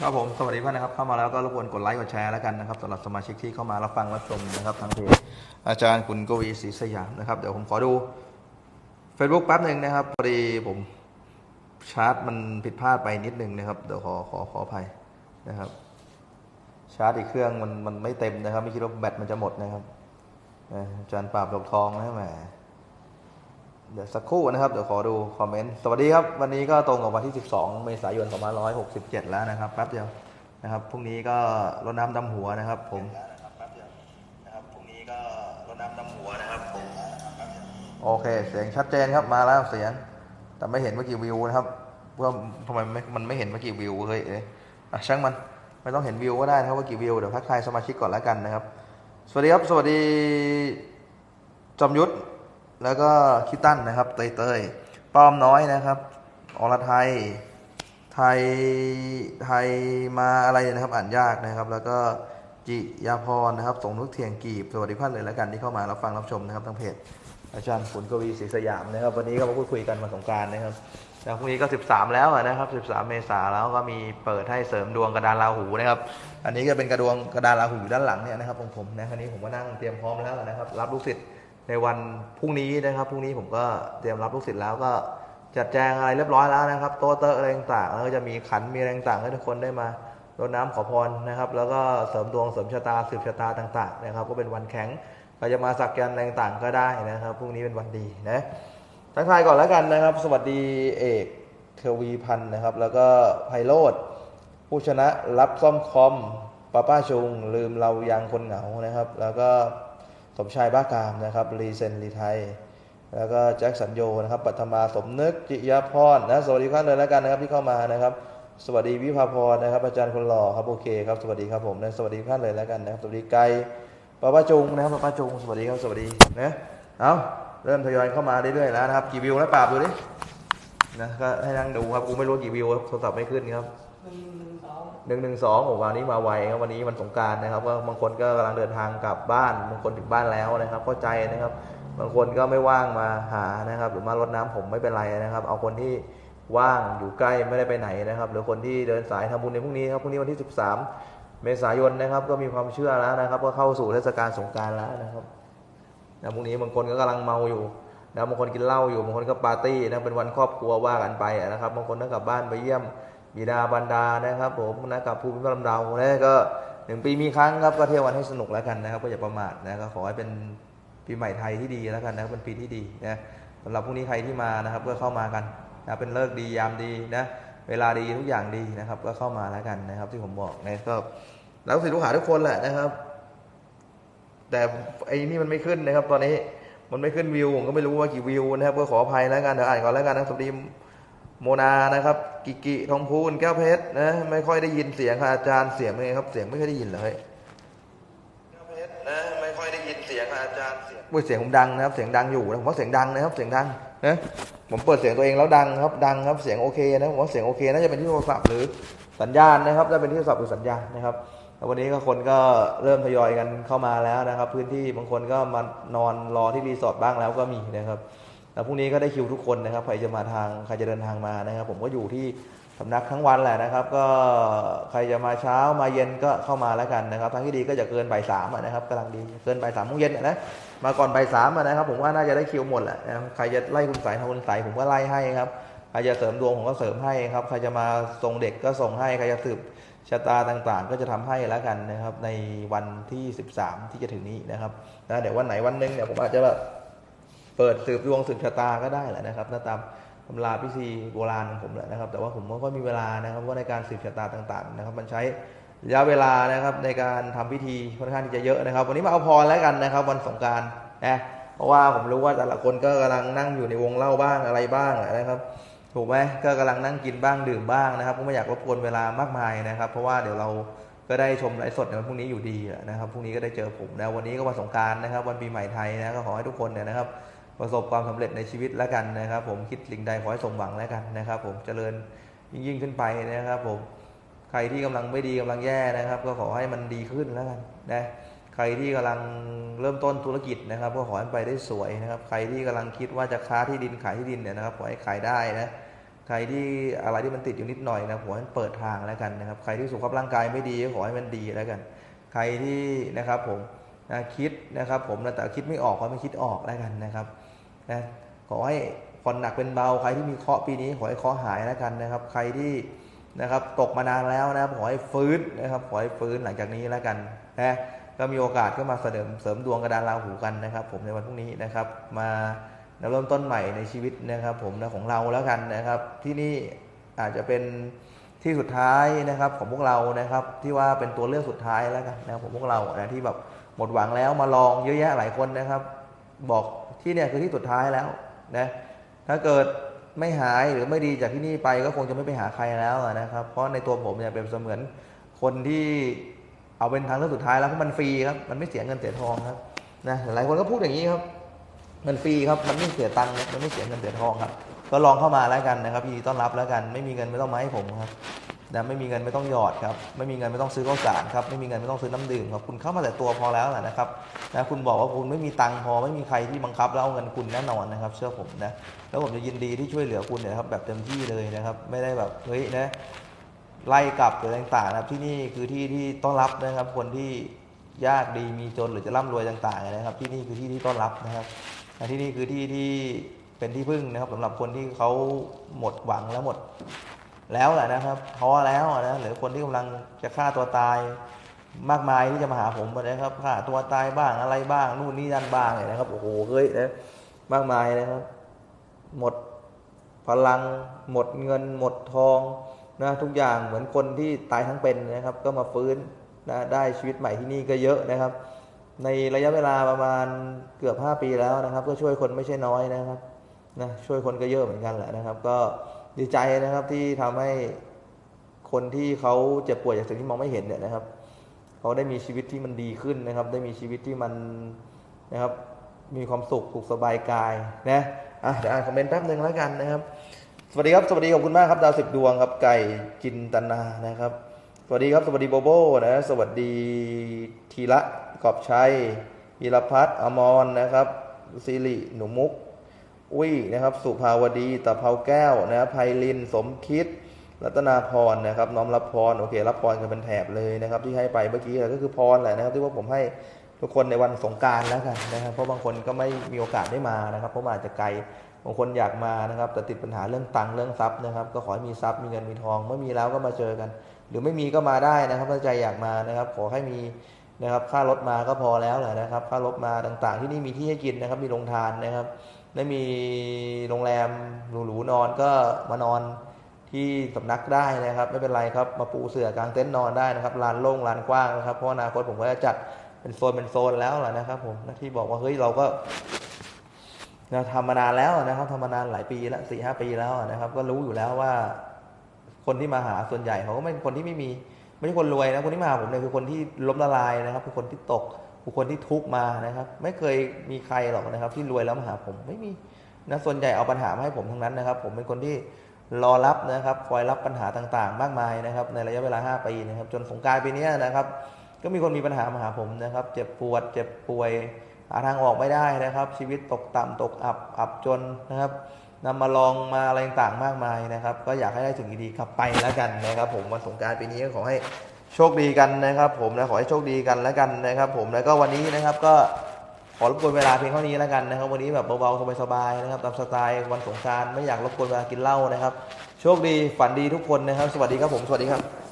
ครับผมสวัสดีเพื่อนนะครับเข้ามาแล้วก็รบกวนกดไลค์กดแชร์แล้วกันนะครับสำหรับสมาชิกที่เข้ามารับฟังรับชมนะครับทางเพจอาจารย์คุณกวีศรีสยามนะครับเดี๋ยวผมขอดู Facebook แป๊บหนึ่งนะครับพอดีผมชาร์จมันผิดพลาดไปนิดนึงนะครับเดี๋ยวขอขอขออภัยนะครับ ชาร์จอีกเครื่องมันมันไม่เต็มนะครับ ไม่คิดว่าแบตมันจะหมดนะครับอาจารย์ปราบดอกทองนะแหม เดี๋ยวสักครู่นะครับ เดี๋ยวขอดูคอมเมนต์ สวัสดีครับ วันนี้ก็ตรงกับวันที่ 12 เมษายน 2567 แล้วนะครับ แป๊บเดียวนะครับ พรุ่งนี้ก็รดน้ำดำหัวนะครับ ผมนะครับพรุ่งนี้ก็รดน้ำดำหัวนะครับผมโอเค เสียงชัดเจนครับ มาแล้วเสียง แต่ไม่เห็นว่ากี่วิวนะครับเพื่อทำไมไม่มันไม่เห็นว่ากี่วิวเฮ้ยเอ๊ะอะช่างมัน ไม่ต้องเห็นวิวก็ได้นะครับว่ากี่วิว เดี๋ยวทักทายสมาชิกก่อนแล้วกันนะครับ สวัสดีครับ สวัสดีจอมยุทธ แล้วก็คิตั้นนะครับ เตยเตยป้อมน้อยนะครับอรไทย ไทย ไทยมาอะไรนะครับ อ่านยากนะครับ แล้วก็จิยาพรนะครับ ส่งนุกเทียงกีบ สวัสดีท่านเลยแล้วกันที่เข้ามารับฟังรับชมนะครับทางเพจอาจารย์ขุนกวีศรีสยามนะครับ วันนี้ก็มาพูดคุยกันมาสงการนะครับแล้วพรุ่งนี้ก็ 13 แล้วนะครับ 13 เมษาแล้วก็มีเปิดให้เสริมดวงกระดานราหูนะครับ อันนี้ก็เป็นกระดวงกระดานราหูอยู่ด้านหลังเนี่ยนะครับของผมนะคราวนี้ผมก็นั่งเตรียมพร้อมแล้วนะครับ รับลูกศิษย์ ในวันพรุ่งนี้นะครับพรุ่งนี้ผมก็เตรียมรับลูกศิษย์แล้วก็จัดแจงอะไรเรียบร้อยแล้วนะครับ โต๊ะเตอะอะไรต่างๆแล้วก็จะมีขันมีอะไรต่างๆให้ทุกคนได้มารดน้ำขอพรนะครับ แล้วก็เสริมดวงเสริมชะตาสืบชะตาต่างๆนะครับ ก็เป็นวันแข็งใครจะมาสักยันต์อะไรต่างๆก็ได้นะครับพรุ่งนี้เป็นวันดีนะทักทายก่อนแล้วกันนะครับ สวัสดีเอกเทวีพันธ์นะครับ แล้วก็ไพโรธผู้ชนะรับซ่อมคอมป้าป้าชุง ลืมเรายังคนเหงานะครับ แล้วก็ สมชายบ้ากามนะครับรีเซนรีไทย แล้วก็แจ็คสัญโยนะครับปัทมาสมนึกจิยาพรนะสวัสดีท่านเลยแล้วกันนะครับที่เข้ามานะครับ สวัสดีวิภาพรนะครับ อาจารย์คนหล่อครับโอเคครับสวัสดีครับผมนะสวัสดีท่านเลยแล้วกันนะครับสวัสดีไกลป้าป้าจุงนะครับป้าป้าจุงสวัสดีครับสวัสดีนะเอาเริ่มทยอยเข้ามาเรื่อยๆแล้วนะครับกี่วิวแล้วปราบดูดินะก็ให้นั่งดูครับกูไม่รู้กี่วิวโทรศัพท์ไม่ขึ้นครับ หนึ่งหนึ่งสองผมวันนี้มาไวครับวันนี้มันสงการนะครับก็บางคนก็กำลังเดินทางกลับบ้านบางคนถึงบ้านแล้วนะครับเข้าใจนะครับ บางคนก็ไม่ว่างมาหานะครับ หรือมารดน้ำผมไม่เป็นไรนะครับ เอาคนที่ว่างอยู่ใกล้ไม่ได้ไปไหนนะครับ หรือคนที่เดินสายทำบุญในพรุ่งนี้ครับพรุ่งนี้วันที่ 13 เมษายนนะครับ ก็มีความเชื่อแล้วนะครับ ก็เข้าสู่เทศกาลสงการแล้วนะครับนะพรุ่งนี้บางคนก็กำลังเมาอยู่นะบางคนกินเหล้าอยู่บางคนก็ปาร์ตี้นะเป็นวันครอบครัวว่ากันไปนะครับบางคนก็กลับบ้านไปเยี่ยม บิดาบรรดานะครับ ผมนะกับภูมิพระลำดาวนะก็หนึ่งปีมีครั้งครับก็เที่ยววันให้สนุกแล้วกันนะครับ ก็อย่าประมาทนะก็ขอให้เป็นปีใหม่ไทยที่ดีแล้วกันนะครับเป็นปีที่ดีนะสำหรับพรุ่งนี้ใครที่มานะครับก็เข้ามากันนะเป็นเลิกดียามดีนะเวลาดีทุกอย่างดีนะครับ ก็เข้ามาแล้วกันนะครับ ที่ผมบอกนะก็แล้วสิลูกหาทุกคนแหละนะครับ แต่ไอ้นี่มันไม่ขึ้นนะครับ ตอนนี้มันไม่ขึ้นวิวผมก็ไม่รู้ว่ากี่วิวนะครับก็ขออภัยแล้วกันเดี๋ยวอ่านก่อนแล้วกันนะสวัสดี โมนานะครับ กิกิทองพูนแก้วเพชรนะไม่ค่อยได้ยินเสียงค่ะอาจารย์เสียงเป็นไงครับ เสียงไม่ค่อยได้ยินเลยแก้วเพชรนะไม่ค่อยได้ยินเสียงค่ะอาจารย์เสียงอุ้ยเสียงผมดังนะครับ เสียงดังอยู่นะผมว่าเสียงดังนะครับ เสียงดังนะผมเปิดเสียงตัวเองแล้วดังครับ ดังครับเสียงโอเคนะผมว่าเสียงโอเคน่าจะเป็นที่โทรศัพท์หรือสัญญาณนะครับจะเป็นที่โทรศัพท์หรือสัญญาณนะครับแล้ววันนี้ก็คนก็เริ่มทยอยกันเข้ามาแล้วนะครับ พื้นที่บางคนก็มานอนรอที่รีสอร์ทบ้างแล้วก็มีนะครับ แล้วพรุ่งนี้ก็ได้คิวทุกคนนะครับ ใครจะมาทางใครจะเดินทางมานะครับ ผมก็อยู่ที่สำนักทั้งวันแหละนะครับ ก็ใครจะมาเช้ามาเย็นก็เข้ามาแล้วกันนะครับ ทางที่ดีก็จะเกินบ่ายสามนะครับกำลังดีเกินบ่ายสามโมงเย็นนะมาก่อนบ่ายสามนะครับ ผมว่าน่าจะได้คิวหมดแหละใครจะไล่คุณสายทางคุณสายผมก็ไล่ให้ครับใครจะเสริมดวงผมก็เสริมให้ครับใครจะมาส่งเด็กก็ส่งให้ใครจะสืบชะตาต่างๆ ก็จะทำให้แล้วกันนะครับ ในวันที่ 13 ที่จะถึงนี้นะครับนะเดี๋ยววันไหนวันหนึงเนี่ยผมอาจจะแบบ เปิดสืบดวงสืบชะตาก็ได้แหละนะครับนะตามตำราพิธีโบราณของผมแหละนะครับ แต่ว่าผมก็มีเวลานะครับว่าในการสืบชะตาต่างๆนะครับ มันใช้ระยะเวลานะครับในการทำพิธีค่อนข้างที่จะเยอะนะครับ วันนี้มาเอาพรแล้วกันนะครับ วันสงการนะเพราะว่าผมรู้ว่าแต่ละคนก็กำลังนั่งอยู่ในวงเล่าบ้างอะไรบ้างนะครับถูกไหมก็กำลังนั่งกินบ้างดื่มบ้างนะครับก็ไม่อยากรบกวนเวลามากมายนะครับ เพราะว่าเดี๋ยวเราก็ได้ชมไลฟ์สดในวันพรุ่งนี้อยู่ดีนะครับพรุ่งนี้ก็ได้เจอผมนะวันนี้ก็วันสงการนะครับ วันปีใหม่ไทยนะก็ขอให้ทุกคนเนี่ยนะครับ ประสบความสำเร็จในชีวิตแล้วกันนะครับ ผมคิดสิ่งใดขอให้สมหวังแล้วกันนะครับ ผมเจริญยิ่งยิ่งขึ้นไปนะครับ ผมใครที่กำลังไม่ดีกำลังแย่นะครับ ก็ขอให้มันดีขึ้นแล้วกันนะใครที่กำลังเริ่มต้นธุรกิจนะครับ ก็ขอให้ไปได้สวยนะครับ ใครที่กำลังคิดว่าจะค้าที่ดินขายที่ดินเนี่ยนะครับขอให้ขายได้นะใครที่อะไรที่มันติดอยู่นิดหน่อยนะขอให้มันเปิดทางแล้วกันนะครับ ใครที่สุขภาพร่างกายไม่ดีก็ขอให้มันดีแล้วกัน ใครที่นะครับผม นะคิดนะครับผมแต่คิดไม่ออกขอให้มันคิดออกแล้วกันนะครับนะขอให้ผ่อนหนักเป็นเบาใครที่มีเคราะห์ปีนี้ขอให้เคราะห์หายแล้วกันนะครับ ใครที่นะครับตกมานานแล้วนะครับขอให้ฟื้นนะครับขอให้ฟื้นหลังจากนี้แล้วกันนะก็มีโอกาสก็มาเสริมเสริมดวงกระดานราหูกันนะครับ ผมในวันพรุ่งนี้นะครับมาเริ่มต้นใหม่ในชีวิตนะครับผมนะของเราแล้วกันนะครับ ที่นี่อาจจะเป็นที่สุดท้ายนะครับของพวกเรานะครับ ที่ว่าเป็นตัวเลือกสุดท้ายแล้วกันนะครับของพวกเรานะที่แบบ หมดหวังแล้วมาลองเยอะแยะหลายคนนะครับ บอกที่เนี่ยคือที่สุดท้ายแล้วนะถ้าเกิดไม่หายหรือไม่ดีจากที่นี่ไปก็คงจะไม่ไปหาใครแล้วนะครับ เพราะในตัวผมเนี่ยเป็นเสมือนคนที่เอาเป็นทางเลือกสุดท้ายแล้วเพราะมันฟรีครับมันไม่เสียเงินเสียทองครับนะหลายคนก็พูดอย่างนี้ครับ มันฟรีครับมันไม่เสียตังค์นะมันไม่เสียเงินเสียทองครับ ก็ลองเข้ามาแล้วกันนะครับยินดีต้อนรับแล้วกัน ไม่มีเงินไม่ต้องมาให้ผมครับ นะไม่มีเงินไม่ต้องหยอดครับไม่มีเงินไม่ต้องซื้อข้าวสารครับไม่มีเงินไม่ต้องซื้อน้ำดื่มครับคุณเข้ามาแต่ตัวพอแล้วแหละนะครับนะคุณบอกว่าคุณไม่มีตังค์พอไม่มีใครที่บังคับแล้วเอาเงินคุณแน่นอนนะครับ เชื่อผมนะแล้วผมจะยินดีที่ช่วยเหลือคุณนี่ยครับแบบเต็มที่เลยนะครับไม่ได้แบบเฮ้ยนะไล่กลับหรือะไรต่างๆนะครับที่นี่คือที่ที่ต้อนรับนะครับ คนที่ยากดีมีจนหรือจะร่ำรวยต่างๆนะครับ ที่นี่คือที่ที่ต้อนรับนะครับที่นี่คือที่ที่เป็นที่พึ่งนะครับสำหรับคนที่เขาหมดหวังแล้วหมด แล้วแหละนะครับท้อแล้วนะหรือคนที่กำลังจะฆ่าตัวตายมากมายที่จะมาหาผมนะครับฆ่าตัวตายบ้างอะไรบ้าง นู่นนี่นั่นบ้างเนี่ยนะครับโอ้โหเฮ้ยนะมากมายนะครับ หมดพลัง หมดเงิน หมดทองนะทุกอย่างเหมือนคนที่ตายทั้งเป็นนะครับ ก็มาฟื้นนะได้ชีวิตใหม่ที่นี่ก็เยอะนะครับ ในระยะเวลาประมาณเกือบ 5 ปีแล้วนะครับ ก็ช่วยคนไม่ใช่น้อยนะครับนะช่วยคนก็เยอะเหมือนกันแหละนะครับ ก็ ดีใจนะครับที่ทำให้คนที่เขาเจ็บป่วยจากสิ่งที่มองไม่เห็นเนี่ยนะครับเขาได้มีชีวิตที่มันดีขึ้นนะครับ ได้มีชีวิตที่มันนะครับ มีความสุขสุขสบายกายนะอะเดี๋ยวอ่านคอมเมนต์แป๊บหนึ่งแล้วกันนะครับ สวัสดีครับสวัสดีขอบคุณมากครับดาวสิบดวงครับไก่จินตนานะครับ สวัสดีครับสวัสดีโบโบนะสวัสดีธีระกอบชัยวีรพัฒน์อมรนะครับสิริหนูมุก อุ้ยนะครับสุภาวดีตะเภาแก้วนะครับไพลินสมคิด รัตนาพรนะครับน้อมรับพรโอเครับพรกันเป็นแถบเลยนะครับ ที่ให้ไปเมื่อกี้ก็คือพรแหละนะครับ ที่ว่าผมให้ทุกคนในวันสงการแล้วกันนะครับ เพราะบางคนก็ไม่มีโอกาสได้มานะครับ เพราะมันอาจจะไกลบางคนอยากมานะครับ แต่ติดปัญหาเรื่องตังค์เรื่องทรัพย์นะครับ ก็ขอให้มีทรัพย์มีเงินมีทองเมื่อมีแล้วก็มาเจอกัน หรือไม่มีก็มาได้นะครับถ้าใจอยากมานะครับ ขอให้มีนะครับค่ารถมาก็พอแล้วแหละนะครับ ค่ารถมาต่างๆ ที่นี่มีที่ให้กินนะครับ มีโรงทานนะครับ ได้มีโรงแรมหรูๆนอนก็มานอนที่สำนักได้นะครับ ไม่เป็นไรครับมาปูเสื่อกลางเต็นท์นอนได้นะครับลานโล่งลานกว้างนะครับเพราะอนาคตผมก็จะจัดเป็นโซนเป็นโซนแล้วแหละนะครับ ผมนะที่บอกว่าเฮ้ยเราก็นะทำมานานแล้วนะครับทำมานานหลายปีแล้วสี่ห้าปีแล้วนะครับ ก็รู้อยู่แล้วว่า คนที่มาหาส่วนใหญ่เขาก็ไม่คนที่ไม่มี ไม่ใช่คนรวยนะคนที่มาหาผมเนี่ยคือคนที่ล้มละลายนะครับคือคนที่ตก คือคนที่ทุกข์มานะครับ ไม่เคยมีใครหรอกนะครับ ที่รวยแล้วมาหาผมไม่มีนะส่วนใหญ่เอาปัญหามาให้ผมทั้งนั้นนะครับ ผมเป็นคนที่รอรับนะครับ คอยรับปัญหาต่างๆ มากมายนะครับ ในระยะเวลา 5 ปีนะครับ จนสงการปีนี้นะครับ ก็มีคนมีปัญหามาหาผมนะครับ เจ็บปวด เจ็บป่วยหาทางออกไม่ได้นะครับ ชีวิตตกต่ำตกอับอับจนนะครับนำมาลองมาอะไรต่างๆมากมายนะครับ ก็อยากให้ได้สิ่งดีๆกลับไปแล้วกันนะครับ ผมวันสงการปีนี้ก็ขอให้ โชคดีกันนะครับ ผมนะขอให้โชคดีกันแล้วกันนะครับ ผมแล้วก็วันนี้นะครับก็ขอรบกวนเวลาเพียงเท่านี้แล้วกันนะครับ วันนี้แบบเบาๆสบายๆนะครับตามสไตล์วันสงกรารไม่อยากรบกวนเวลากินเหล้านะครับ โชคดีฝันดีทุกคนนะครับ สวัสดีครับผมสวัสดีครับ